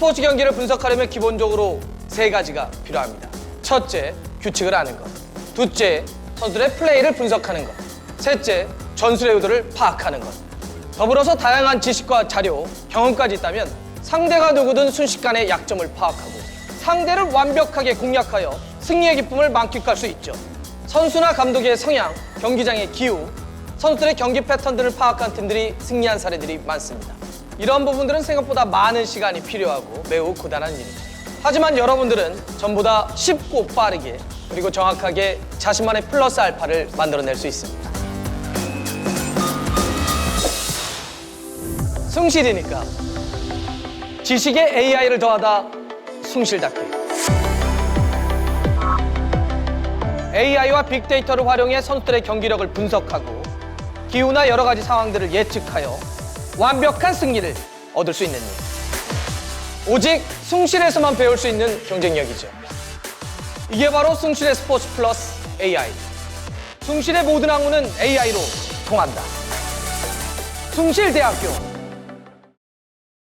스포츠 경기를 분석하려면 기본적으로 세 가지가 필요합니다. 첫째, 규칙을 아는 것. 둘째, 선수들의 플레이를 분석하는 것. 셋째, 전술의 의도를 파악하는 것. 더불어서 다양한 지식과 자료, 경험까지 있다면 상대가 누구든 순식간에 약점을 파악하고 상대를 완벽하게 공략하여 승리의 기쁨을 만끽할 수 있죠. 선수나 감독의 성향, 경기장의 기후, 선수들의 경기 패턴 등을 파악한 팀들이 승리한 사례들이 많습니다. 이런 부분들은 생각보다 많은 시간이 필요하고 매우 고단한 일이죠. 하지만 여러분들은 전보다 쉽고 빠르게 그리고 정확하게 자신만의 플러스 알파를 만들어낼 수 있습니다. 숭실이니까 지식에 AI를 더하다 숭실답게 AI와 빅데이터를 활용해 선수들의 경기력을 분석하고 기후나 여러 가지 상황들을 예측하여 완벽한 승리를 얻을 수 있는 일. 오직 숭실에서만 배울 수 있는 경쟁력이죠. 이게 바로 숭실의 스포츠 플러스 AI. 숭실의 모든 학문은 AI로 통한다. 숭실대학교